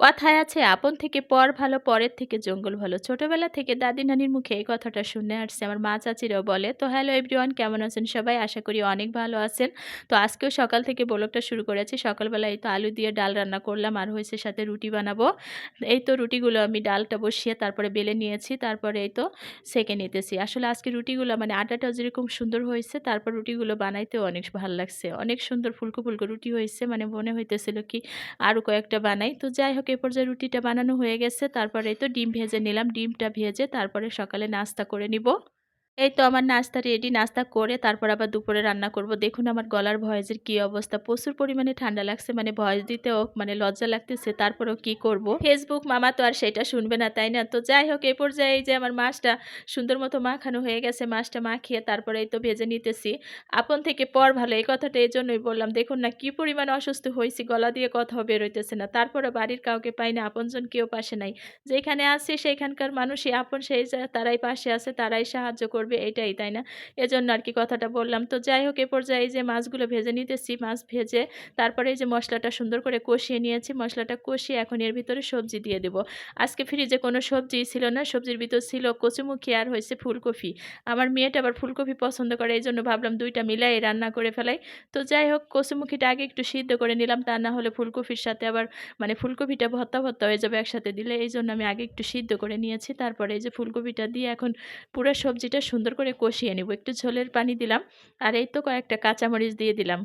কথায় আছে, আপন থেকে পর ভালো, পরের থেকে জঙ্গল ভালো। ছোটবেলা থেকে দাদি নানির মুখে এই কথাটা শুনে আসছে। আমার মা চাচিরাও বলে, তো হ্যালো এভরিওয়ান কেমন আছেন সবাই? আশা করি অনেক ভালো আছেন। তো আজকেও সকাল থেকে ব্লগটা শুরু করেছি। সকালবেলা এই তো আলু দিয়ে ডাল রান্না করলাম আর হয়েছে সাথে রুটি বানাবো। এই তো রুটিগুলো আমি ডালটা বসিয়ে তারপরে বেলে নিয়েছি, তারপরে এই তো সেকে নিতেছি। আসলে আজকে রুটিগুলো মানে আটাটা যেরকম সুন্দর হয়েছে, তারপর রুটিগুলো বানাইতেও অনেক ভালো লাগছে। অনেক সুন্দর ফুলকো ফুলকো রুটি হয়েছে মানে মনে হইতেছিল কি আরও কয়েকটা বানাই। তো যাই হোক এ পর্যায়ে রুটিটা বানানো হয়ে গেছে তারপরে তো ডিম ভেজে নিলাম। ডিমটা ভেজে তারপরে সকালে নাস্তা করে নিব। এই তো আমার নাস্তা রেডি নাস্তা করে তারপর আবার দুপুরে রান্না করব। দেখুন আমার গলার ভয়েসের কি অবস্থা। প্রচুর পরিমাণে ঠান্ডা লাগছে মানে ভয়েস দিতেও মানে লজ্জা লাগতেছে, তারপরেও কি করব? ফেসবুক মামা তো আর সেটা শুনবে না, তাই না? তো যাই হোক, এ পর্যায়ে যে আমার মাছটা সুন্দর মতো মাখানো হয়ে গেছে, মাছটা মাখিয়ে তারপরে এই তো ভেজে নিতেছি। আপন থেকে পর ভালো, এই কথাটা এই জন্যই বললাম, দেখুন না কি পরিমাণ অসুস্থ হয়েছি, গলা দিয়ে কথাও বেরোইতেছে না তারপরে বাড়ির কাউকে পাই না, আপনজন কেউ পাশে নাই। যেখানে আছে সেইখানকার মানুষই, আপন সেই তারাই পাশে আছে, তারাই সাহায্য করবে। করবে এটাই, তাই না? এজন্য আর কি কথাটা বললাম। তো যাই হোক, এ পর্যায়ে যে মাছগুলো ভেজে নিতেছি, মাছ ভেজে তারপরে এই যে মশলাটা সুন্দর করে কষিয়ে নিয়েছি। মশলাটা কষিয়ে এখন এর ভিতরে সবজি দিয়ে দেব। আজকে ফ্রিজে কোনো সবজি ছিল না, সবজির ভিতর ছিল কচুমুখী আর হয়েছে ফুলকপি। আমার মেয়েটা আবার ফুলকপি পছন্দ করে এই জন্য ভাবলাম দুইটা মিলাই রান্না করে ফেলাই। তো যাই হোক, কচুমুখিটা আগে একটু সিদ্ধ করে নিলাম, তা না হলে ফুলকপির সাথে আবার মানে ফুলকপিটা ভত্তা ভর্তা হয়ে যাবে একসাথে দিলে। এই জন্য আমি আগে একটু সিদ্ধ করে নিয়েছি, তারপরে এই যে ফুলকপিটা দিয়ে এখন পুরো সবজিটা সুন্দর করে কষিয়ে নেব। একটু ঝোলের পানি দিলাম আর এই তো কয়েকটা কাঁচামরিচ দিয়ে দিলাম।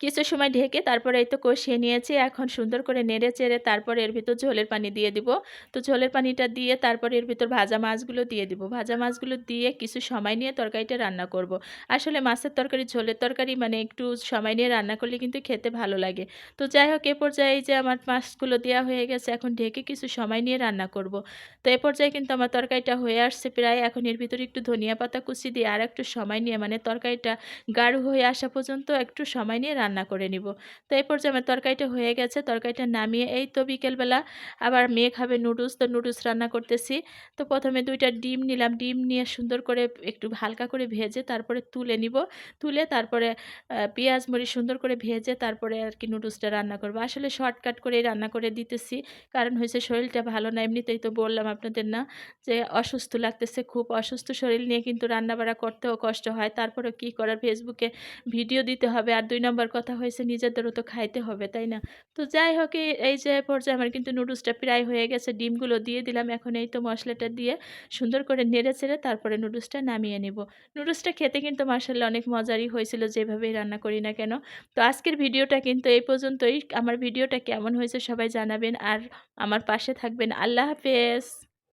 কিছু সময় ঢেকে তারপরে এই তো কষিয়ে নিয়েছি। এখন সুন্দর করে নেড়ে চেড়ে তারপরে এর ভিতর ঝোলের পানি দিয়ে দিব। তো ঝোলের পানিটা দিয়ে তারপরে এর ভিতর ভাজা মাছগুলো দিয়ে দিব। ভাজা মাছগুলো দিয়ে কিছু সময় নিয়ে তরকারিটা রান্না করব। আসলে মাছের তরকারি, ঝোলের তরকারি মানে একটু সময় নিয়ে রান্না করলে কিন্তু খেতে ভালো লাগে। তো যাই হোক, এ পর্যায়ে যে আমার মাছগুলো দেওয়া হয়ে গেছে, এখন ঢেকে কিছু সময় নিয়ে রান্না করব। তো এ পর্যায়ে কিন্তু আমার তরকারিটা হয়ে আসছে প্রায়। এখন এর ভিতরে একটু ধনিয়া পাতা কুচি দিয়ে আর একটু সময় নিয়ে মানে তরকারিটা গাঢ় হয়ে আসা পর্যন্ত একটু সময় নিয়ে রান্না করে নিব। তো এই পর্যায়ে আমার তরকারিটা হয়ে গেছে। তরকারিটা নামিয়ে এই তো বিকেলবেলা আবার মেয়ে খাবে নুডলস, তো নুডলস রান্না করতেছি। তো প্রথমে দুইটা ডিম নিলাম। ডিম নিয়ে সুন্দর করে একটু হালকা করে ভেজে তারপরে তুলে নিব। তুলে তারপরে পেঁয়াজ মরিচ সুন্দর করে ভেজে তারপরে আর কি নুডলসটা রান্না করব। আসলে শর্টকাট করে রান্না করে দিতেছি। কারণ হয়েছে শরীরটা ভালো না। এমনিতেই তো বললাম আপনাদের না যে অসুস্থ লাগতেছে খুব। অসুস্থ শরীর নিয়ে কিন্তু রান্নাবাড়া করতেও কষ্ট হয়। তারপরে কি করার? ফেসবুকে ভিডিও দিতে হবে। আর দুই নম্বর কথা হয়েছে, নিজেদেরও তো খাইতে হবে, তাই না? তো যাই হোক এই যে পর্যায়ে আমার কিন্তু নুডলসটা প্রায় হয়ে গেছে, ডিমগুলো দিয়ে দিলাম, এখন এই তো মশলাটা দিয়ে সুন্দর করে নেড়ে চেড়ে তারপরে নুডলসটা নামিয়ে নেব। নুডলসটা খেতে কিন্তু মার্শাল্লাহ অনেক মজারই হয়েছিল, যেভাবেই রান্না করি না কেন। তো আজকের ভিডিওটা কিন্তু এই পর্যন্তই, আমার ভিডিওটা কেমন হয়েছে সবাই জানাবেন, আর আমার পাশে থাকবেন, আল্লাহ হাফেজ।